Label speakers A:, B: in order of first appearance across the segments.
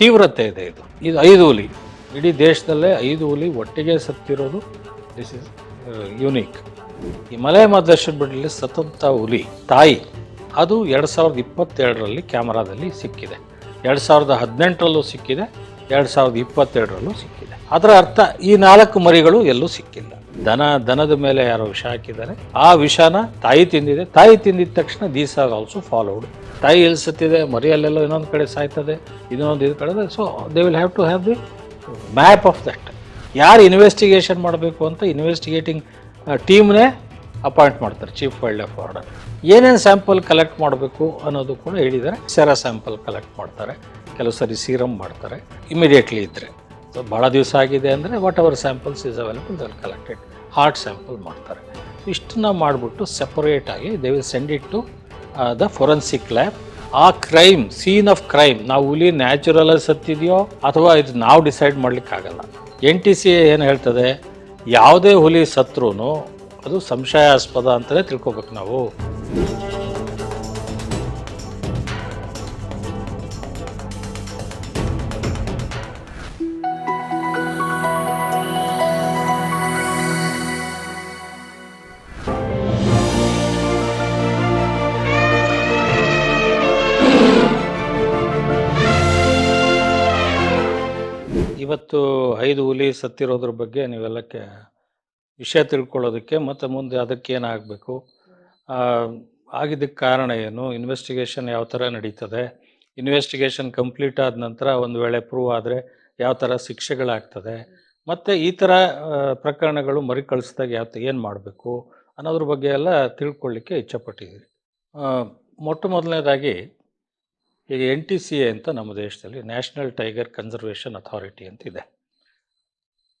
A: ತೀವ್ರತೆ ಇದೆ ಇದು. ಇದು ಐದು ಹುಲಿ. ಇಡೀ ದೇಶದಲ್ಲೇ ಐದು ಹುಲಿ ಒಟ್ಟಿಗೆ ಸತ್ತಿರೋದು. ದಿಸ್ ಇಸ್ ಯುನೀಕ್ ಈ ಮಲೆ ಮಹದೇಶ್ವರ ಸತಂತ ಹುಲಿ, ತಾಯಿ. ಅದು ಎರಡು ಸಾವಿರದ ಇಪ್ಪತ್ತೆರಡರಲ್ಲಿ ಕ್ಯಾಮರಾದಲ್ಲಿ ಸಿಕ್ಕಿದೆ. ಎರಡು ಸಾವಿರದ ಹದಿನೆಂಟರಲ್ಲೂ ಸಿಕ್ಕಿದೆ. ಎರಡು ಸಾವಿರದ ಇಪ್ಪತ್ತೆರಡರಲ್ಲೂ ಸಿಕ್ಕಿದೆ. ಅದರ ಅರ್ಥ ಈ ನಾಲ್ಕು ಮರಿಗಳು ಎಲ್ಲೂ ಸಿಕ್ಕಿಲ್ಲ. ದನ, ದನದ ಮೇಲೆ ಯಾರೋ ವಿಷ ಹಾಕಿದ್ದಾರೆ. ಆ ವಿಷನ ತಾಯಿ ತಿಂದಿದೆ. ತಾಯಿ ತಿಂದಿದ ತಕ್ಷಣ ದೀಸ್ ಆರ್ ಆಲ್ಸೋ ಫಾಲೋಡ್ ತಾಯಿ ಎಲ್ಲಿ ಸತ್ತಿದೆ? ಮರಿಯಲ್ಲೆಲ್ಲೋ ಇನ್ನೊಂದು ಕಡೆ ಸಾಯ್ತದೆ. ಇನ್ನೊಂದು ಇದು ಕಡೆ so they will have to have the map of that ಯಾರು ಇನ್ವೆಸ್ಟಿಗೇಷನ್ ಮಾಡಬೇಕು ಅಂತ ಇನ್ವೆಸ್ಟಿಗೇಟಿಂಗ್ ಟೀಮ್ನೇ ಅಪಾಯಿಂಟ್ ಮಾಡ್ತಾರೆ ಚೀಫ್ ವೈಲ್ಡ್ ಲೈಫ್ ವಾರ್ಡನ್ ಏನೇನು ಸ್ಯಾಂಪಲ್ ಕಲೆಕ್ಟ್ ಮಾಡಬೇಕು ಅನ್ನೋದು ಕೂಡ ಹೇಳಿದ್ದಾರೆ. ಸೆರಾ ಸ್ಯಾಂಪಲ್ ಕಲೆಕ್ಟ್ ಮಾಡ್ತಾರೆ. ಕೆಲವು ಸರಿ ಸೀರಮ್ ಮಾಡ್ತಾರೆ. ಇಮಿಡಿಯೇಟ್ಲಿ ಇದ್ದರೆ ಸೊ ಭಾಳ ದಿವಸ ಆಗಿದೆ ಅಂದರೆ what our samples is available Dal collected heart sample ಮಾಡ್ತಾರೆ. ಇಷ್ಟನ್ನ ಮಾಡಿಬಿಟ್ಟು ಸೆಪರೇಟ್ ಆಗಿ they will send it to the forensic lab ಆ ಕ್ರೈಮ್ ಸೀನ್ ಆಫ್ ಕ್ರೈಮ್ ನಾವು ಹುಲಿ ನ್ಯಾಚುರಲಾಗಿ ಸತ್ತಿದೆಯೋ ಅಥವಾ ಇದು ನಾವು ಡಿಸೈಡ್ ಮಾಡಲಿಕ್ಕಾಗಲ್ಲ ಎನ್ ಟಿ ಸಿ ಏನು ಹೇಳ್ತದೆ? ಯಾವುದೇ ಹುಲಿ ಸತ್ರೂ ಅದು ಸಂಶಯಾಸ್ಪದ ಅಂತಲೇ ತಿಳ್ಕೊಬೇಕು ನಾವು. ಇವತ್ತು ಐದು ಹುಲಿ ಸತ್ತಿರೋದ್ರ ಬಗ್ಗೆ ನೀವೆಲ್ಲಕ್ಕೆ ವಿಷಯ ತಿಳ್ಕೊಳ್ಳೋದಕ್ಕೆ ಮತ್ತು ಮುಂದೆ ಅದಕ್ಕೆ ಏನಾಗಬೇಕು? ಆಗಿದ್ದಕ್ಕೆ ಕಾರಣ ಏನು? ಇನ್ವೆಸ್ಟಿಗೇಷನ್ ಯಾವ ಥರ ನಡೀತದೆ? ಇನ್ವೆಸ್ಟಿಗೇಷನ್ ಕಂಪ್ಲೀಟ್ ಆದ ನಂತರ ಒಂದು ವೇಳೆ ಪ್ರೂವ್ ಆದರೆ ಯಾವ ಥರ ಶಿಕ್ಷೆಗಳಾಗ್ತದೆ? ಮತ್ತು ಈ ಥರ ಪ್ರಕರಣಗಳು ಮರುಕಳಿಸಿದಾಗ ಯಾವ ಏನು ಮಾಡಬೇಕು ಅನ್ನೋದ್ರ ಬಗ್ಗೆ ಎಲ್ಲ ತಿಳ್ಕೊಳ್ಳಿಕ್ಕೆ ಇಚ್ಛಪಟ್ಟಿದ್ದೀರಿ ಮೊಟ್ಟ ಮೊದಲನೇದಾಗಿ ಈಗ ಎನ್ ಟಿ ಸಿ ಎ ಅಂತ ನಮ್ಮ ದೇಶದಲ್ಲಿ ನ್ಯಾಷನಲ್ ಟೈಗರ್ ಕನ್ಸರ್ವೇಷನ್ ಅಥಾರಿಟಿ ಅಂತ ಇದೆ.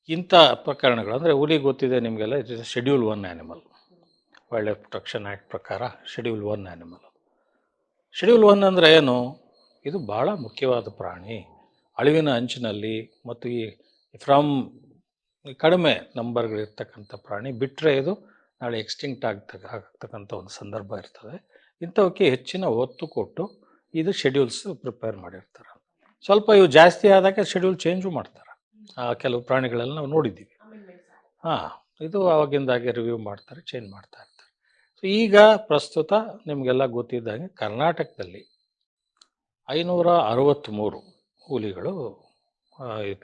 A: ಇಂಥ ಪ್ರಕರಣಗಳು ಅಂದರೆ ಹುಲಿ ಗೊತ್ತಿದೆ ನಿಮಗೆಲ್ಲ, it is schedule one animal wildlife protection act ಪ್ರಕಾರ schedule one animal schedule one ಅಂದರೆ ಏನು? ಇದು ಭಾಳ ಮುಖ್ಯವಾದ ಪ್ರಾಣಿ. ಅಳಿವಿನ ಅಂಚಿನಲ್ಲಿ ಮತ್ತು ಈ ಫ್ರಮ್ ಕಡಿಮೆ ನಂಬರ್ಗಳಿರ್ತಕ್ಕಂಥ ಪ್ರಾಣಿ ಬಿಟ್ಟರೆ ಇದು ನಾಳೆ ಎಕ್ಸ್ಟಿಂಕ್ಟ್ ಆಗ್ತಕ್ಕ, ಆಗ್ತಕ್ಕಂಥ ಒಂದು ಸಂದರ್ಭ ಇರ್ತದೆ. ಇಂಥವಕ್ಕೆ ಹೆಚ್ಚಿನ ಒತ್ತು ಕೊಟ್ಟು ಇದು ಶೆಡ್ಯೂಲ್ಸ್ ಪ್ರಿಪೇರ್ ಮಾಡಿರ್ತಾರೆ. ಸ್ವಲ್ಪ ಇವು ಜಾಸ್ತಿ ಆದಾಗ ಶೆಡ್ಯೂಲ್ ಚೇಂಜು ಮಾಡ್ತಾರೆ. ಆ ಕೆಲವು ಪ್ರಾಣಿಗಳೆಲ್ಲ ನಾವು ನೋಡಿದ್ದೀವಿ. ಹಾಂ, ಇದು ಆವಾಗಿಂದಾಗೆ ರಿವ್ಯೂ ಮಾಡ್ತಾರೆ ಚೇಂಜ್ ಮಾಡ್ತಾ ಇರ್ತಾರೆ. ಸೊ ಈಗ ಪ್ರಸ್ತುತ ನಿಮಗೆಲ್ಲ ಗೊತ್ತಿದ್ದಂಗೆ ಕರ್ನಾಟಕದಲ್ಲಿ ಐನೂರ ಅರವತ್ತ್ಮೂರು ಹುಲಿಗಳು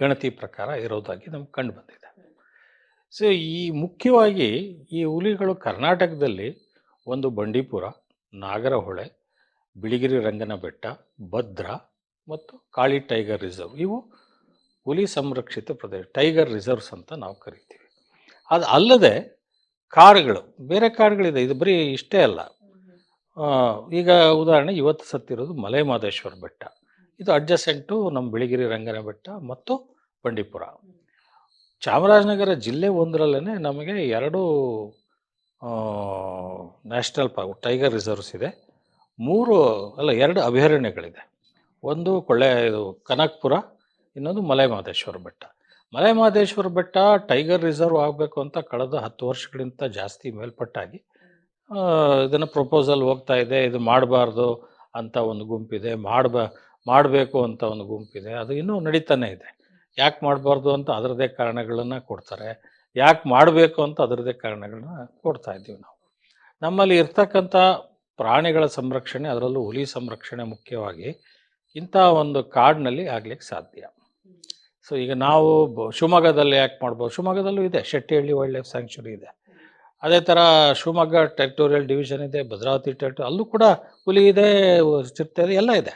A: ಗಣತಿ ಪ್ರಕಾರ ಇರೋದಾಗಿ ನಮ್ಗೆ ಕಂಡು ಬಂದಿದೆ. ಸೊ ಈ ಮುಖ್ಯವಾಗಿ ಈ ಹುಲಿಗಳು ಕರ್ನಾಟಕದಲ್ಲಿ ಒಂದು ಬಂಡೀಪುರ, ನಾಗರಹೊಳೆ ಬಿಳಿಗಿರಿ ರಂಗನ ಬೆಟ್ಟ, ಭದ್ರಾ ಮತ್ತು ಕಾಳಿ ಟೈಗರ್ ರಿಸರ್ವ್. ಇವು ಹುಲಿ ಸಂರಕ್ಷಿತ ಪ್ರದೇಶ, ಟೈಗರ್ ರಿಸರ್ವ್ಸ್ ಅಂತ ನಾವು ಕರಿತೀವಿ. ಅದು ಅಲ್ಲದೆ ಕಾಡುಗಳು ಬೇರೆ ಕಾಡುಗಳಿದೆ ಇದು ಬರೀ ಇಷ್ಟೇ ಅಲ್ಲ. ಈಗ ಉದಾಹರಣೆ, ಇವತ್ತು ಸತ್ತಿರೋದು ಮಲೆ ಮಾದೇಶ್ವರ ಬೆಟ್ಟ. ಇದು ಅಡ್ಜಸೆಂಟು ನಮ್ಮ ಬಿಳಿಗಿರಿ ರಂಗನ ಬೆಟ್ಟ ಮತ್ತು ಬಂಡೀಪುರ. ಚಾಮರಾಜನಗರ ಜಿಲ್ಲೆ ಒಂದರಲ್ಲೇ ನಮಗೆ ಎರಡು ನ್ಯಾಷನಲ್ ಪಾರ್ಕ್, ಟೈಗರ್ ರಿಸರ್ವ್ಸ್ ಇದೆ. ಮೂರು, ಅಲ್ಲ ಎರಡು ಅಭಯಾರಣ್ಯಗಳಿದೆ. ಒಂದು ಕೊಳ್ಳೆ, ಇದು ಕನಕ್ಪುರ, ಇನ್ನೊಂದು ಮಲೆ ಮಹದೇಶ್ವರ ಬೆಟ್ಟ. ಮಲೆ ಮಹದೇಶ್ವರ ಬೆಟ್ಟ ಟೈಗರ್ ರಿಸರ್ವ್ ಆಗಬೇಕು ಅಂತ ಕಳೆದ ಹತ್ತು ವರ್ಷಗಳಿಂದ ಜಾಸ್ತಿ ಮೇಲ್ಪಟ್ಟಾಗಿ ಇದನ್ನು ಪ್ರಪೋಸಲ್ ಹೋಗ್ತಾ ಇದೆ. ಇದು ಮಾಡಬಾರ್ದು ಅಂತ ಒಂದು ಗುಂಪಿದೆ. ಮಾಡಬ, ಮಾಡಬೇಕು ಅಂತ ಒಂದು ಗುಂಪಿದೆ. ಅದು ಇನ್ನೂ ನಡೀತಾನೆ ಇದೆ. ಯಾಕೆ ಮಾಡಬಾರ್ದು ಅಂತ ಅದರದೇ ಕಾರಣಗಳನ್ನು ಕೊಡ್ತಾರೆ. ಯಾಕೆ ಮಾಡಬೇಕು ಅಂತ ಅದರದೇ ಕಾರಣಗಳನ್ನ ಕೊಡ್ತಾ ಇದ್ದೀವಿ ನಾವು. ನಮ್ಮಲ್ಲಿ ಇರ್ತಕ್ಕಂಥ ಪ್ರಾಣಿಗಳ ಸಂರಕ್ಷಣೆ, ಅದರಲ್ಲೂ ಹುಲಿ ಸಂರಕ್ಷಣೆ ಮುಖ್ಯವಾಗಿ ಇಂಥ ಒಂದು ಕಾಡಿನಲ್ಲಿ ಆಗ್ಲಿಕ್ಕೆ ಸಾಧ್ಯ. ಸೊ ಈಗ ನಾವು ಶಿವಮೊಗ್ಗದಲ್ಲಿ ಯಾಕೆ ಮಾಡ್ಬೋದು? ಶಿವಮೊಗ್ಗದಲ್ಲೂ ಇದೆ, ಶೆಟ್ಟಿಹಳ್ಳಿ ವೈಲ್ಡ್ ಲೈಫ್ ಸ್ಯಾಂಕ್ಚುರಿ ಇದೆ. ಅದೇ ಥರ ಶಿವಮೊಗ್ಗ ಟೆರಿಟೋರಿಯಲ್ ಡಿವಿಷನ್ ಇದೆ, ಭದ್ರಾವತಿ ಟೆರಿಟೋ ಅಲ್ಲೂ ಕೂಡ ಹುಲಿ ಇದೆ, ಚಿರತೆ ಇದೆ, ಎಲ್ಲ ಇದೆ.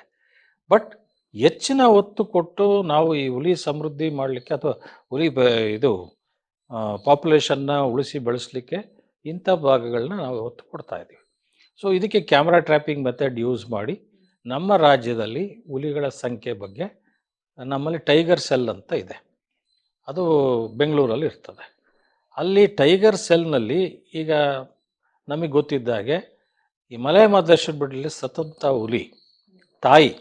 A: ಬಟ್ ಹೆಚ್ಚಿನ ಒತ್ತು ಕೊಟ್ಟು ನಾವು ಈ ಹುಲಿ ಸಮೃದ್ಧಿ ಮಾಡಲಿಕ್ಕೆ ಅಥವಾ ಹುಲಿ ಬ, ಇದು ಪಾಪ್ಯುಲೇಷನ್ನ ಉಳಿಸಿ ಬೆಳೆಸಲಿಕ್ಕೆ ಇಂಥ ಭಾಗಗಳನ್ನ ನಾವು ಒತ್ತು ಕೊಡ್ತಾ ಇದ್ದೀವಿ ಸೊ ಇದಕ್ಕೆ ಕ್ಯಾಮ್ರಾ ಟ್ರ್ಯಾಪಿಂಗ್ ಮೆಥಡ್ ಯೂಸ್ ಮಾಡಿ ನಮ್ಮ ರಾಜ್ಯದಲ್ಲಿ ಹುಲಿಗಳ ಸಂಖ್ಯೆ ಬಗ್ಗೆ ನಮ್ಮಲ್ಲಿ ಟೈಗರ್ ಸೆಲ್ ಅಂತ ಇದೆ. ಅದು ಬೆಂಗಳೂರಲ್ಲಿ ಇರ್ತದೆ. ಅಲ್ಲಿ ಟೈಗರ್ ಸೆಲ್ನಲ್ಲಿ ಈಗ ನಮಗೆ ಗೊತ್ತಿದ್ದಾಗೆ ಈ ಮಲೆ ಮಹದೇಶ್ವರ ಬೆಟ್ಟದಲ್ಲಿ ಸತತ ಹುಲಿ, ತಾಯಿ,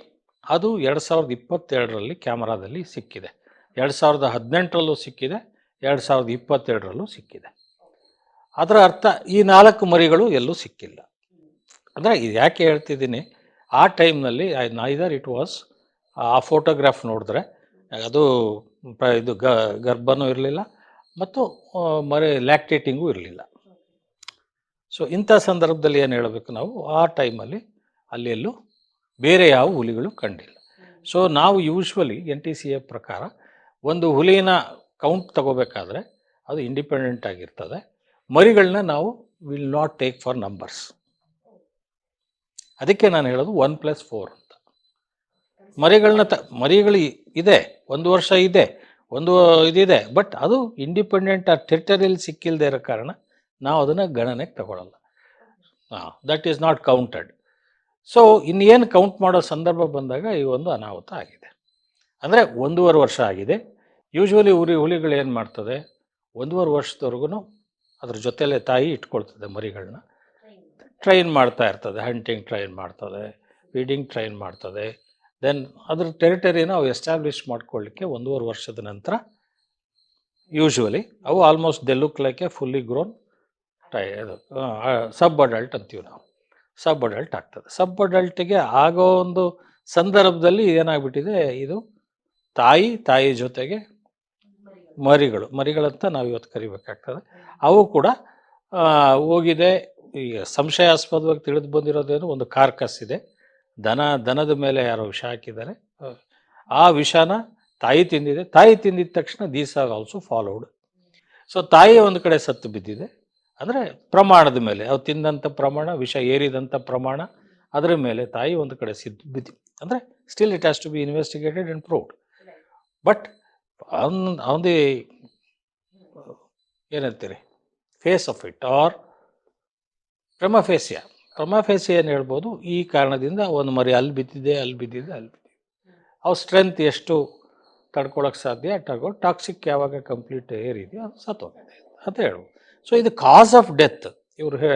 A: ಅದು ಎರಡು ಸಾವಿರದ ಇಪ್ಪತ್ತೆರಡರಲ್ಲಿ ಕ್ಯಾಮರಾದಲ್ಲಿ ಸಿಕ್ಕಿದೆ. ಎರಡು ಸಾವಿರದ ಹದಿನೆಂಟರಲ್ಲೂ ಸಿಕ್ಕಿದೆ, ಎರಡು ಸಾವಿರದ ಇಪ್ಪತ್ತೆರಡರಲ್ಲೂ ಸಿಕ್ಕಿದೆ. ಅದರ ಅರ್ಥ ಈ ನಾಲ್ಕು ಮರಿಗಳು ಎಲ್ಲೂ ಸಿಕ್ಕಿಲ್ಲ. ಅಂದರೆ ಇದು ಯಾಕೆ ಹೇಳ್ತಿದ್ದೀನಿ, ಆ ಟೈಮ್ನಲ್ಲಿ neither it was a photograph ನೋಡಿದ್ರೆ, ಅದು ಇದು ಗ, ಗರ್ಭನೂ ಇರಲಿಲ್ಲ, ಮತ್ತು ಮರಿ ಲ್ಯಾಕ್ಟೇಟಿಂಗೂ ಇರಲಿಲ್ಲ. ಸೊ ಇಂಥ ಸಂದರ್ಭದಲ್ಲಿ ಏನು ಹೇಳಬೇಕು ನಾವು, ಆ ಟೈಮಲ್ಲಿ ಅಲ್ಲಿ ಎಲ್ಲೂ ಬೇರೆ ಯಾವ ಹುಲಿಗಳು ಕಂಡಿಲ್ಲ. ಸೊ ನಾವು usually N T C A ಪ್ರಕಾರ ಒಂದು ಹುಲಿನ ಕೌಂಟ್ ತಗೋಬೇಕಾದ್ರೆ ಅದು ಇಂಡಿಪೆಂಡೆಂಟ್ ಆಗಿರ್ತದೆ. ಮರಿಗಳನ್ನ ನಾವು will not take for numbers ಅದಕ್ಕೆ ನಾನು ಹೇಳೋದು ಒನ್ ಪ್ಲಸ್ ಫೋರ್ ಅಂತ. ಮರಿಗಳನ್ನ ತ, ಮರಿಗಳು ಇದೆ, ಒಂದು ವರ್ಷ ಇದೆ, ಒಂದು ಇದಿದೆ, ಬಟ್ ಅದು ಇಂಡಿಪೆಂಡೆಂಟ್ ಆ ಟೆರಿಟರಿಯಲ್ಲಿ ಸಿಕ್ಕಿಲ್ಲದೆ ಇರೋ ಕಾರಣ ನಾವು ಅದನ್ನು ಗಣನೆಗೆ ತಗೊಳ್ಳಲ್ಲ that is not counted so ಇನ್ನೇನು ಕೌಂಟ್ ಮಾಡೋ ಸಂದರ್ಭ ಬಂದಾಗ ಈ ಒಂದು ಅನಾಹುತ ಆಗಿದೆ. ಅಂದರೆ ಒಂದೂವರೆ ವರ್ಷ ಆಗಿದೆ. ಯೂಶ್ವಲಿ ಹುಲಿ ಹುಲಿಗಳು ಏನು ಮಾಡ್ತದೆ? ಒಂದೂವರೆ ವರ್ಷದವರೆಗೂ ಅದ್ರ ಜೊತೆಲೇ ತಾಯಿ ಇಟ್ಕೊಳ್ತದೆ ಮರಿಗಳನ್ನ ಟ್ರೈನ್ ಮಾಡ್ತಾ ಇರ್ತದೆ ಹಂಟಿಂಗ್ ಟ್ರೈನ್ ಮಾಡ್ತದೆ ಫೀಡಿಂಗ್ ಟ್ರೈನ್ ಮಾಡ್ತದೆ. ದೆನ್ ಅದ್ರ ಟೆರಿಟರಿನ ಅವು ಎಸ್ಟಾಬ್ಲಿಷ್ ಮಾಡ್ಕೊಳ್ಳಿಕ್ಕೆ ಒಂದೂವರೆ ವರ್ಷದ ನಂತರ ಯೂಶ್ವಲಿ ಅವು almost they look like a fully grown tie ಅದು ಸಬ್ ಅಡಲ್ಟ್ ಅಂತೀವಿ ನಾವು. ಸಬ್ ಅಡಲ್ಟ್ ಆಗ್ತದೆ. ಸಬ್ ಅಡಲ್ಟಿಗೆ ಆಗೋ ಒಂದು ಸಂದರ್ಭದಲ್ಲಿ ಏನಾಗ್ಬಿಟ್ಟಿದೆ, ಇದು ತಾಯಿ ತಾಯಿ ಜೊತೆಗೆ ಮರಿಗಳು. ಮರಿಗಳಂತ ನಾವು ಇವತ್ತು ಕರಿಬೇಕಾಗ್ತದೆ. ಅವು ಕೂಡ ಹೋಗಿದೆ ಈಗ ಸಂಶಯಾಸ್ಪದವಾಗಿ ತಿಳಿದು ಬಂದಿರೋದೇನು ಒಂದು ಕಾರ್ಕಸ್ ಇದೆ. ದನ ದನದ ಮೇಲೆ ಯಾರೋ ವಿಷ ಹಾಕಿದ್ದಾರೆ. ಆ, ವಿಷನ ತಾಯಿ ತಿಂದಿದೆ. ತಾಯಿ ತಿಂದಿದ ತಕ್ಷಣ these are also followed so ತಾಯಿ ಒಂದು ಕಡೆ ಸತ್ತು ಬಿದ್ದಿದೆ. ಅಂದರೆ ಪ್ರಮಾಣದ ಮೇಲೆ. ಅವು ತಿಂದಂಥ ಪ್ರಮಾಣ ವಿಷ ಏರಿದಂಥ ಪ್ರಮಾಣ ಅದರ ಮೇಲೆ ತಾಯಿ ಒಂದು ಕಡೆ ಸಿದ್ದು ಬಿದ್ದಿ. ಅಂದರೆ still it has to be investigated and proved but on on the ಏನಂತೀರಿ? Face of it are prima facie prima facie ಏನು ಹೇಳ್ಬೋದು? ಈ ಕಾರಣದಿಂದ ಒಂದು ಮರಿ ಅಲ್ಲಿ ಬಿದ್ದಿದೆ ಅಲ್ಲಿ ಬಿದ್ದಿದೆ ಅಲ್ಲಿ ಬಿದ್ದಿದೆ. ಅವು ಸ್ಟ್ರೆಂತ್ ಎಷ್ಟು ತಡ್ಕೊಳಕ್ಕೆ ಸಾಧ್ಯ? ತಡ್ಕೊಂಡು ಟಾಕ್ಸಿಕ್ ಯಾವಾಗ ಕಂಪ್ಲೀಟ್ ಏರಿದೆಯೋ ಅದು ಸತ್ತೋಗಿದೆ ಅಂತ ಹೇಳ್ಬೋದು. ಸೊ ಇದು ಕಾಸ್ ಆಫ್ ಡೆತ್ ಇವರು ಹೇ,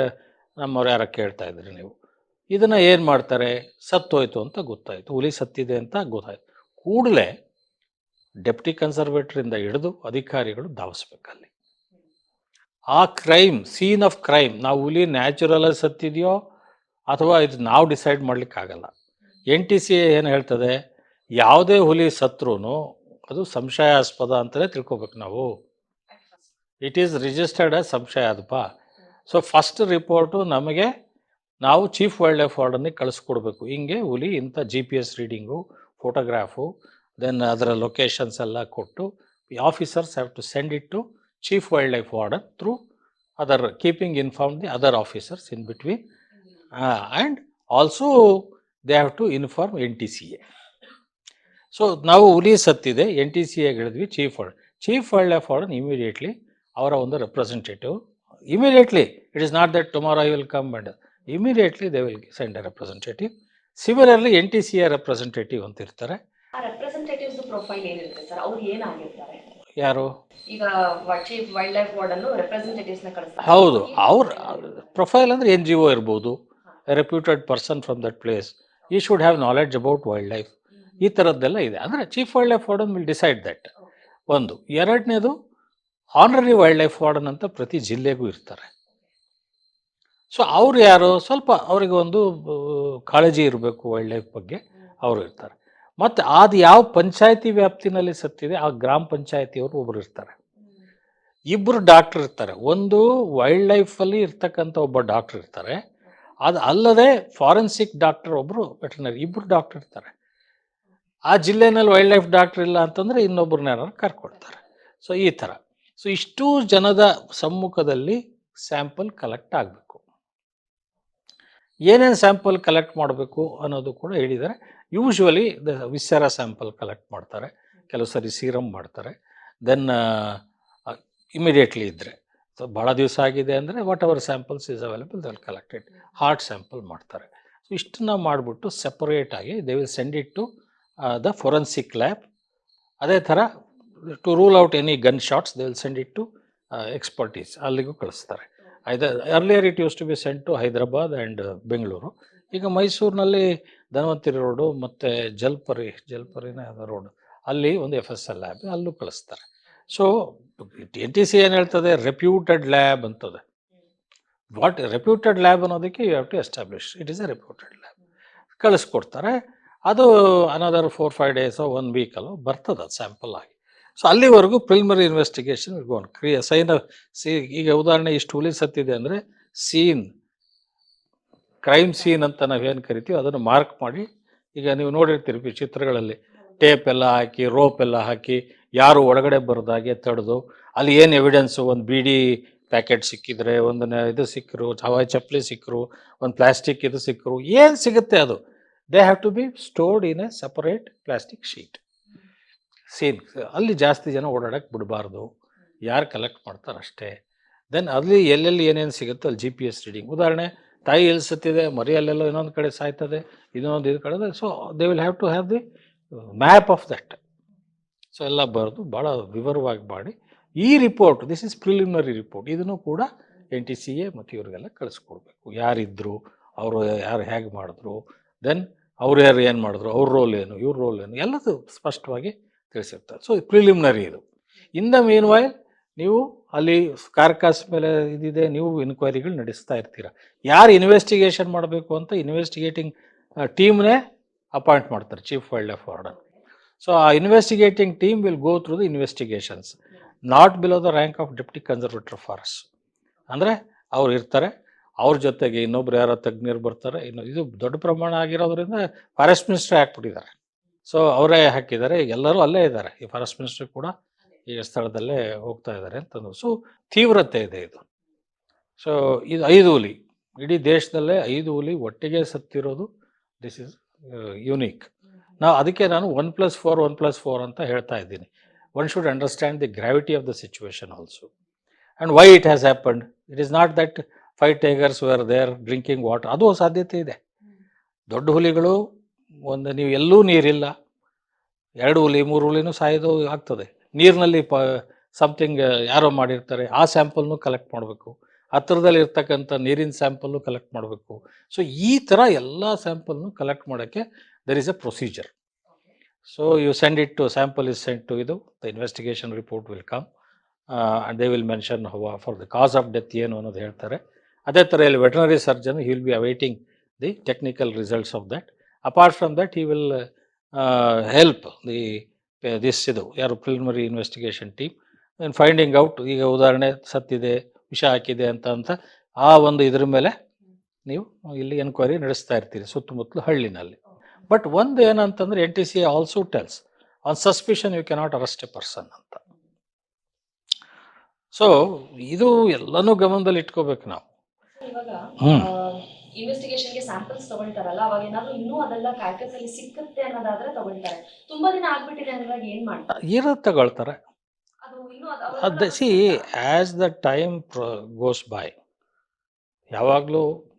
A: ನಮ್ಮವ್ರು ಯಾರ ಕೇಳ್ತಾ ಇದ್ರಿ ನೀವು. ಇದನ್ನು ಏನು ಮಾಡ್ತಾರೆ? ಸತ್ತೋಯ್ತು ಅಂತ ಗೊತ್ತಾಯಿತು. ಹುಲಿ ಸತ್ತಿದೆ ಅಂತ ಗೊತ್ತಾಯ್ತು. ಕೂಡಲೇ ಡೆಪ್ಟಿ ಕನ್ಸರ್ವೇಟ್ರಿಂದ ಹಿಡಿದು ಅಧಿಕಾರಿಗಳು ಧಾವಿಸ್ಬೇಕಲ್ಲಿ. ಆ ಕ್ರೈಮ್ ಸೀನ್ ಆಫ್ ಕ್ರೈಮ್ ನಾವು ಹುಲಿ ನ್ಯಾಚುರಲಾಗಿ ಸತ್ತಿದೆಯೋ ಅಥವಾ ಇದು ನಾವು ಡಿಸೈಡ್ ಮಾಡಲಿಕ್ಕಾಗಲ್ಲ ಎನ್ ಟಿ ಸಿ ಏನು ಹೇಳ್ತದೆ? ಯಾವುದೇ ಹುಲಿ ಸತ್ರೂ ಅದು ಸಂಶಯಾಸ್ಪದ ಅಂತಲೇ ತಿಳ್ಕೊಬೇಕು ನಾವು. ಇಟ್ ಈಸ್ ರಿಜಿಸ್ಟರ್ಡ್ ಆಸ್ ಸಂಶಯಾದಪ. ಸೊ ಫಸ್ಟ್ ರಿಪೋರ್ಟು ನಮಗೆ ನಾವು ಚೀಫ್ ವೈಲ್ಡ್ ಲೈಫ್ ವಾರ್ಡನ್ನಿಗೆ ಕಳಿಸ್ಕೊಡ್ಬೇಕು. ಹಿಂಗೆ ಹುಲಿ ಇಂಥ G P S reading photograph then ಅದರ ಲೊಕೇಶನ್ಸ್ ಎಲ್ಲ ಕೊಟ್ಟು officers have to send it to chief wildlife warden through other keeping inform the other officers in between and also they have to inform N T C A so ನಾವು ಹುಲಿ ಸತ್ತಿದೆ N T C ಎಗೆ ಹೇಳಿದ್ವಿ chief word chief wildlife warden immediately ಅವರ ಒಂದು representative immediately it is not that tomorrow I will come and immediately they will send a representative similarly N T C A representative ಅಂತ ಇರ್ತಾರೆ. ಯಾರು?
B: ಈಗ chief wild life ward ಅನ್ನು ರೆಪ್ರೆಸೆಂಟೇಟಿವ್ಸ್ನ ಕಳಿಸ್ತಾರೆ
A: ಹೌದು ಅವ್ರ ಪ್ರೊಫೈಲ್ ಅಂದರೆ ಎನ್ ಜಿ ಒ ಇರ್ಬೋದು reputed person from that place ಈ should have knowledge about wildlife ಈ ಥರದ್ದೆಲ್ಲ ಇದೆ. ಅಂದರೆ chief wildlife warden will decide that ಒಂದು. ಎರಡನೇದು ಆನರರಿ ವೈಲ್ಡ್ ಲೈಫ್ ವಾರ್ಡನ್ ಅಂತ ಪ್ರತಿ ಜಿಲ್ಲೆಗೂ ಇರ್ತಾರೆ. ಸೊ ಅವ್ರು ಯಾರು? ಸ್ವಲ್ಪ ಅವರಿಗೆ ಒಂದು ಕಾಳಜಿ ಇರಬೇಕು ವೈಲ್ಡ್ ಲೈಫ್ ಬಗ್ಗೆ ಅವರು ಇರ್ತಾರೆ. ಮತ್ತು ಅದು ಯಾವ ಪಂಚಾಯತಿ ವ್ಯಾಪ್ತಿನಲ್ಲಿ ಸತ್ತಿದೆ, ಆ ಗ್ರಾಮ ಪಂಚಾಯತಿಯವರು ಒಬ್ಬರು ಇರ್ತಾರೆ. ಇಬ್ಬರು ಡಾಕ್ಟರ್ ಇರ್ತಾರೆ. ಒಂದು ವೈಲ್ಡ್ ಲೈಫಲ್ಲಿ ಇರ್ತಕ್ಕಂಥ ಒಬ್ಬ ಡಾಕ್ಟರ್ ಇರ್ತಾರೆ. ಅದು ಅಲ್ಲದೆ ಫಾರೆನ್ಸಿಕ್ ಡಾಕ್ಟರ್ ಒಬ್ಬರು ವೆಟರ್ನರಿ ಇಬ್ಬರು ಡಾಕ್ಟರ್ ಇರ್ತಾರೆ. ಆ ಜಿಲ್ಲೆನಲ್ಲಿ ವೈಲ್ಡ್ ಲೈಫ್ ಡಾಕ್ಟರ್ ಇಲ್ಲ ಅಂತಂದರೆ ಇನ್ನೊಬ್ಬರನ್ನ ಯಾರು ಕರ್ಕೊಡ್ತಾರೆ ಸೊ ಈ ಥರ. ಸೊ ಇಷ್ಟು ಜನದ ಸಮ್ಮುಖದಲ್ಲಿ ಸ್ಯಾಂಪಲ್ ಕಲೆಕ್ಟ್ ಆಗಬೇಕು. ಏನೇನು ಸ್ಯಾಂಪಲ್ ಕಲೆಕ್ಟ್ ಮಾಡಬೇಕು ಅನ್ನೋದು ಕೂಡ ಹೇಳಿದ್ದಾರೆ. Usually the viscera sample collect ಮಾಡ್ತಾರೆ. ಕೆಲವು ಸರಿ ಸೀರಮ್ ಮಾಡ್ತಾರೆ. ದೆನ್ ಇಮಿಡಿಯೇಟ್ಲಿ ಇದ್ದರೆ ಸೊ ಭಾಳ ದಿವಸ ಆಗಿದೆ ಅಂದರೆ what our samples is available Dal collected heart sample ಮಾಡ್ತಾರೆ. ಸೊ ಇಷ್ಟನ್ನ ಮಾಡಿಬಿಟ್ಟು ಸೆಪರೇಟ್ ಆಗಿ they will send it to the forensic lab ಅದೇ ಥರ to rule out any gunshots they will send it to expertise ಅಲ್ಲಿಗೂ ಕಳಿಸ್ತಾರೆ. ಐದ earlier it use to be send to Hyderabad and Bengaluru ಈಗ ಮೈಸೂರಿನಲ್ಲಿ ಧನ್ವಂತರಿ ರೋಡು ಮತ್ತು ಜಲ್ಪರಿ ಜಲ್ಪರಿನೇ ಅದ ರೋಡ್. ಅಲ್ಲಿ ಒಂದು ಎಫ್ ಎಸ್ ಎಲ್ ಲ್ಯಾಬ್ ಅಲ್ಲೂ ಕಳಿಸ್ತಾರೆ. ಸೊ ಎನ್ ಟಿ ಸಿ ಏನು ಹೇಳ್ತದೆ? ರೆಪ್ಯೂಟೆಡ್ ಲ್ಯಾಬ್ ಅಂತದೆ. ವಾಟ್ ರೆಪ್ಯೂಟೆಡ್ ಲ್ಯಾಬ್ ಅನ್ನೋದಕ್ಕೆ you have to establish it is a reputed lab ಕಳಿಸ್ಕೊಡ್ತಾರೆ. ಅದು ಅನದರ್ ಫೋರ್ ಫೈವ್ ಡೇಸೋ ಒನ್ ವೀಕಲ್ಲೋ ಬರ್ತದೆ ಅದು ಸ್ಯಾಂಪಲ್ ಆಗಿ. ಸೊ ಅಲ್ಲಿವರೆಗೂ preliminary investigation gone crime scene see ಈಗ ಉದಾಹರಣೆ ಇಷ್ಟು ಹುಲಿ ಸತ್ತಿದೆ ಅಂದರೆ ಸೀನ್ ಕ್ರೈಮ್ ಸೀನ್ ಅಂತ ನಾವೇನು ಕರಿತೀವಿ ಅದನ್ನು ಮಾರ್ಕ್ ಮಾಡಿ, ಈಗ ನೀವು ನೋಡಿರ್ತೀರಿ ಚಿತ್ರಗಳಲ್ಲಿ ಟೇಪ್ ಎಲ್ಲ ಹಾಕಿ ರೋಪ್ ಎಲ್ಲ ಹಾಕಿ, ಯಾರು ಒಳಗಡೆ ಬರೋದಾಗೆ ತಡೆದು, ಅಲ್ಲಿ ಏನು ಎವಿಡೆನ್ಸು ಒಂದು ಬಿಡಿ ಪ್ಯಾಕೆಟ್ ಸಿಕ್ಕಿದ್ರೆ, ಒಂದು ಇದು ಸಿಕ್ಕರು ಹವಾಯಿ ಚಪ್ಪಲಿ ಸಿಕ್ಕರು ಒಂದು ಪ್ಲಾಸ್ಟಿಕ್ ಇದು ಸಿಕ್ಕರು ಏನು ಸಿಗುತ್ತೆ ಅದು? They have to be stored in a separate plastic sheet seen ಅಲ್ಲಿ ಜಾಸ್ತಿ ಜನ ಓಡಾಡಕ್ಕೆ ಬಿಡಬಾರ್ದು. ಯಾರು ಕಲೆಕ್ಟ್ ಮಾಡ್ತಾರಷ್ಟೇ. ದೆನ್ ಅಲ್ಲಿ ಎಲ್ಲೆಲ್ಲಿ ಏನೇನು ಸಿಗುತ್ತೋ ಅಲ್ಲಿ ಜಿ ಪಿ ಎಸ್ ರೀಡಿಂಗ್ ಉದಾಹರಣೆ ತಾಯಿ ಎಲ್ಲಿ ಸತ್ತಿದೆ ಮರಿ ಅಲ್ಲೆಲ್ಲೋ ಇನ್ನೊಂದು ಕಡೆ ಸಾಯ್ತದೆ, ಇನ್ನೊಂದು ಇದು ಕಡೆ so they will have to have the map of that so ಎಲ್ಲ ಬರೆದು ಭಾಳ ವಿವರವಾಗಿ ಮಾಡಿ. ಈ report this is preliminary report ಇದನ್ನು ಕೂಡ ಎನ್ ಟಿ ಸಿ ಎ ಮತ್ತು ಇವರಿಗೆಲ್ಲ ಕಳಿಸ್ಕೊಡ್ಬೇಕು. ಯಾರಿದ್ರು, ಅವರು ಯಾರು ಹೇಗೆ ಮಾಡಿದ್ರು ದೆನ್ ಅವ್ರು ಯಾರು ಏನು ಮಾಡಿದ್ರು, ಅವ್ರ ರೋಲ್ ಏನು, ಇವ್ರ ರೋಲ್ ಏನು, ಎಲ್ಲದು ಸ್ಪಷ್ಟವಾಗಿ ತಿಳಿಸಿರ್ತಾರೆ. ಸೊ ಪ್ರಿಲಿಮಿನರಿ ಇದು. ಇನ್ ದ ಮೀನ್ ವೈಲ್ ನೀವು ಅಲ್ಲಿ ಕಾರ್ಕಾಸ್ ಮೇಲೆ ಇದಿದೆ, ನೀವು ಇನ್ಕ್ವೈರಿಗಳು ನಡೆಸ್ತಾ ಇರ್ತೀರ. ಯಾರು ಇನ್ವೆಸ್ಟಿಗೇಷನ್ ಮಾಡಬೇಕು ಅಂತ ಇನ್ವೆಸ್ಟಿಗೇಟಿಂಗ್ ಟೀಮ್ನೇ ಅಪಾಯಿಂಟ್ ಮಾಡ್ತಾರೆ chief wildlife warden so ಆ investigating team will go through the investigations not below the rank of deputy conservator forest ಅಂದರೆ ಅವ್ರು ಇರ್ತಾರೆ, ಅವ್ರ ಜೊತೆಗೆ ಇನ್ನೊಬ್ರು ಯಾರೋ ತಜ್ಞರು ಬರ್ತಾರೆ, ಇನ್ನು ಇದು ದೊಡ್ಡ ಪ್ರಮಾಣ ಆಗಿರೋದ್ರಿಂದ ಫಾರೆಸ್ಟ್ ಮಿನಿಸ್ಟ್ರೇ ಹಾಕ್ಬಿಟ್ಟಿದ್ದಾರೆ. ಸೊ ಅವರೇ ಹಾಕಿದ್ದಾರೆ, ಎಲ್ಲರೂ ಅಲ್ಲೇ ಇದ್ದಾರೆ, ಈ ಫಾರೆಸ್ಟ್ ಮಿನಿಸ್ಟ್ರಿ ಕೂಡ ಈ ಸ್ಥಳದಲ್ಲೇ ಹೋಗ್ತಾ ಇದ್ದಾರೆ ಅಂತಂದು ಸೊ ತೀವ್ರತೆ ಇದೆ ಇದು. ಸೊ ಇದು ಐದು ಹುಲಿ. ಇಡೀ ದೇಶದಲ್ಲೇ ಐದು ಹುಲಿ ಒಟ್ಟಿಗೆ ಸತ್ತಿರೋದು ದಿಸ್ ಇಸ್ ಯುನೀಕ್ ನಾವು ಅದಕ್ಕೆ ನಾನು one plus four one plus four ಅಂತ ಹೇಳ್ತಾ ಇದ್ದೀನಿ. One should understand the gravity of the situation also and why it has happened it is not that five tigers were there drinking water ಅದು ಸಾಧ್ಯತೆ ಇದೆ. ದೊಡ್ಡ ಹುಲಿಗಳು ಒಂದು ನೀವು ಎಲ್ಲೂ ನೀರಿಲ್ಲ. ಎರಡು ಹುಲಿ ಮೂರು ಹುಲಿನೂ ಸಾಯೋದು ಆಗ್ತದೆ. ನೀರಿನಲ್ಲಿ ಪ ಸಮಥಿಂಗ್ ಯಾರೋ ಮಾಡಿರ್ತಾರೆ, ಆ ಸ್ಯಾಂಪಲ್ನು ಕಲೆಕ್ಟ್ ಮಾಡಬೇಕು. ಹತ್ತಿರದಲ್ಲಿ ಇರ್ತಕ್ಕಂಥ ನೀರಿನ ಸ್ಯಾಂಪಲ್ಲು ಕಲೆಕ್ಟ್ ಮಾಡಬೇಕು. ಸೊ ಈ ಥರ ಎಲ್ಲ ಸ್ಯಾಂಪಲ್ನು ಕಲೆಕ್ಟ್ ಮಾಡೋಕ್ಕೆ there is a procedure so you send it to sample is send to ಇದು the investigation report will come and they will mention for the cause of death ಏನು ಅನ್ನೋದು ಹೇಳ್ತಾರೆ. ಅದೇ ಥರ ಇಲ್ಲಿ veterinary surgeon he will be awaiting the technical results of that apart from that he will help the this ಇದು ಯಾರು preliminary investigation team and finding out ಈಗ ಉದಾಹರಣೆ ಸತ್ತಿದೆ ವಿಷ ಹಾಕಿದೆ ಅಂತ ಅಂತ ಆ ಒಂದು ಇದ್ರ ಮೇಲೆ ನೀವು ಇಲ್ಲಿ ಎನ್ಕ್ವೈರಿ ನಡೆಸ್ತಾ ಇರ್ತೀರಿ ಸುತ್ತಮುತ್ತಲು ಹಳ್ಳಿನಲ್ಲಿ. ಬಟ್ ಒಂದು ಏನಂತಂದ್ರೆ N T C also tells on suspicion you cannot arrest a person ಅಂತ. ಸೊ ಇದು ಎಲ್ಲನೂ ಗಮನದಲ್ಲಿ ಇಟ್ಕೋಬೇಕು ನಾವು ಹ್ಮ್.
B: ಇನ್ವೆಸ್ಟಿಗೇಷನ್ಗೆ ಸ್ಯಾಂಪಲ್ಸ್ ತಗೊಳ್ತಾರಲ್ಲ ಅವಾಗ ಏನಾದರೂ ಇನ್ನೂ ಅದೆಲ್ಲ ಕಾರ್ಕಸ್ ಅಲ್ಲಿ ಸಿಕ್ಕುತ್ತೆ ಅನ್ನೋದಾದ್ರೆ ತಗೊಳ್ತಾರೆ. ತುಂಬಾ ದಿನ ಆಗ್ಬಿಟ್ಟಿದೆ ಅಂದಾಗ ಏನ್ ಮಾಡ್ತಾರೆ
A: ಇರೋದು ತಗೊಳ್ತಾರೆ.
B: ಅದು ಇನ್ನೂ ಅದು-
A: see as the time goes by ಯಾವಾಗಲೂ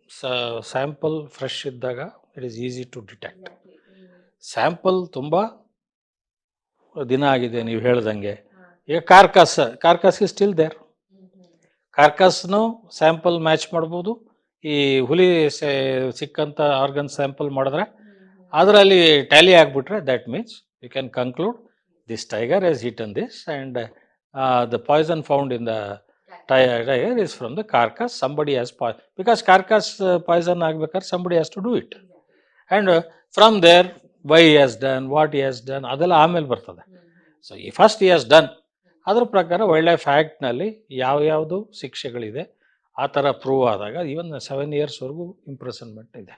A: ಸ್ಯಾಂಪಲ್ ಫ್ರೆಶ್ ಇದ್ದಾಗ it is easy to detect. Sample ತುಂಬ ದಿನ ಆಗಿದೆ ನೀವು ಹೇಳ್ದಂಗೆ. ಈಗ carcass carcass is still there. ಕಾರ್ಕಾಸ್ನು sample match ಮಾಡ್ಬೋದು. ಈ ಹುಲಿ ಸಿಕ್ಕಂಥ ಆರ್ಗನ್ ಸ್ಯಾಂಪಲ್ ಮಾಡಿದ್ರೆ ಅದರಲ್ಲಿ ಟ್ಯಾಲಿ ಆಗಿಬಿಟ್ರೆ that means you can conclude this tiger is hit on this and the poison found in the tiger is from the carcass somebody has Pai because carcass poison ಆಗ್ಬೇಕಾದ್ರೆ somebody has to do it and from there why has done what has done ಅದೆಲ್ಲ ಆಮೇಲೆ ಬರ್ತದೆ. So ಈ first ಈ has done ಅದ್ರ ಪ್ರಕಾರ wild life ಆ್ಯಕ್ಟ್ನಲ್ಲಿ ಯಾವ್ಯಾವುದು ಶಿಕ್ಷೆಗಳಿದೆ ಆ ಥರ ಪ್ರೂವ್ ಆದಾಗ ಈವನ್ ಸೆವೆನ್ ಇಯರ್ಸ್ವರೆಗೂ ಇಂಪ್ರೆಸನ್ಮೆಂಟ್ ಇದೆ.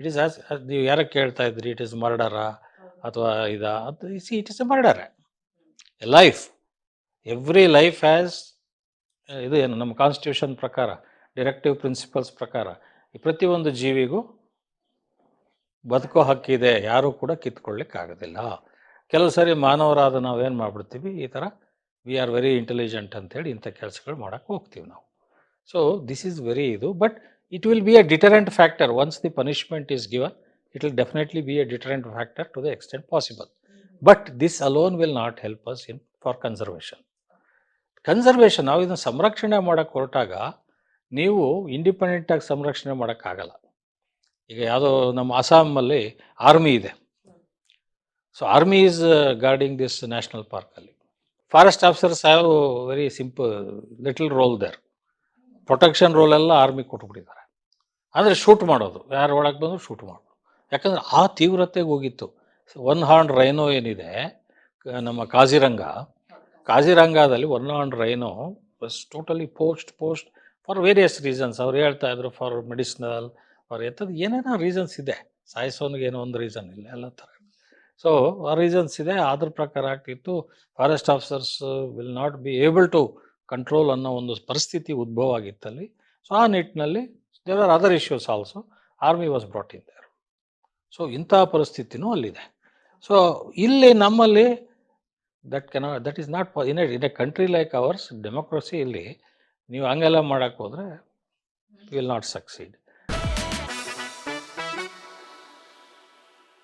A: ಇಟ್ ಈಸ್ ಆಸ್ ನೀವು ಯಾರಕ್ಕೆ ಕೇಳ್ತಾ ಇದ್ರಿ ಇಟ್ ಇಸ್ ಮರ್ಡರಾ ಅಥವಾ ಇದ ಅದು see it is a murder a life every life as ಇದು ಏನು ನಮ್ಮ ಕಾನ್ಸ್ಟಿಟ್ಯೂಷನ್ ಪ್ರಕಾರ ಡಿರೆಕ್ಟಿವ್ ಪ್ರಿನ್ಸಿಪಲ್ಸ್ ಪ್ರಕಾರ ಈ ಪ್ರತಿಯೊಂದು ಜೀವಿಗೂ ಬದುಕೋ ಹಕ್ಕಿದೆ ಯಾರೂ ಕೂಡ ಕಿತ್ಕೊಳ್ಳಿಕ್ಕಾಗೋದಿಲ್ಲ ಕೆಲವು ಸರಿ ಮಾನವರಾದ ನಾವೇನು ಮಾಡ್ಬಿಡ್ತೀವಿ ಈ ಥರ ವಿ ಆರ್ ವೆರಿ ಇಂಟೆಲಿಜೆಂಟ್ ಅಂತೇಳಿ ಇಂಥ ಕೆಲಸಗಳು ಮಾಡೋಕ್ಕೆ ಹೋಗ್ತೀವಿ ನಾವು. ಸೊ ದಿಸ್ ಈಸ್ ವೆರಿ ಇದು but it will be a deterrent factor once the punishment is given it will definitely be a deterrent factor to the extent possible but this alone will not help us in for conservation conservation ನಾವು ಇದನ್ನು ಸಂರಕ್ಷಣೆ ಮಾಡೋಕ್ಕೆ ಹೊರಟಾಗ ನೀವು ಇಂಡಿಪೆಂಡೆಂಟಾಗಿ ಸಂರಕ್ಷಣೆ ಮಾಡೋಕ್ಕಾಗಲ್ಲ ಈಗ ಯಾವುದೋ ನಮ್ಮ ಅಸ್ಸಾಮಲ್ಲಿ ಆರ್ಮಿ ಇದೆ. So army is guarding this national ಪಾರ್ಕಲ್ಲಿ forest officers have very simple little role there protection role ಎಲ್ಲ ಆರ್ಮಿ ಕೊಟ್ಬಿಟ್ಟಿದ್ದಾರೆ. ಅಂದರೆ ಶೂಟ್ ಮಾಡೋದು, ಯಾರು ಒಳಗೆ ಬಂದರೂ ಶೂಟ್ ಮಾಡೋದು. ಯಾಕಂದರೆ ಆ ತೀವ್ರತೆಗೆ ಹೋಗಿತ್ತು. ಒನ್ ಹಾರ್ನ್ ರೈನೋ ಏನಿದೆ ನಮ್ಮ Kaziranga. ಕಾಜಿರಂಗದಲ್ಲಿ one horn rhino was totally post post for various reasons ಅವ್ರು ಹೇಳ್ತಾ ಇದ್ರು ಫಾರ್ ಮೆಡಿಸಿನಲ್ ಫಾರ್ ಎತ್ತದ್ದು ಏನೇನೋ ರೀಸನ್ಸ್ ಇದೆ. ಸಾಯಿಸೋನಿಗೆ ಏನೋ ಒಂದು ರೀಸನ್ ಇಲ್ಲ, ಎಲ್ಲ ಥರ. ಸೊ ಆ ರೀಸನ್ಸ್ ಇದೆ. ಅದ್ರ ಪ್ರಕಾರ ಆಗ್ತಿತ್ತು. Forest officers will not be able to control ಅನ್ನೋ ಒಂದು ಪರಿಸ್ಥಿತಿ ಉದ್ಭವ ಆಗಿತ್ತಲ್ಲಿ ಸೊ ಆ ನಿಟ್ಟಿನಲ್ಲಿ there are other issues also army was brought in there so ಇಂಥ ಪರಿಸ್ಥಿತಿನೂ ಅಲ್ಲಿದೆ. ಸೊ ಇಲ್ಲಿ ನಮ್ಮಲ್ಲಿ that can that is not in in a country like ours democracy ಇಲ್ಲಿ, ನೀವು ಹಂಗೆಲ್ಲ ಮಾಡೋಕ್ಕೆ ಹೋದರೆ ವಿಲ್ ನಾಟ್ ಸಕ್ಸೀಡ್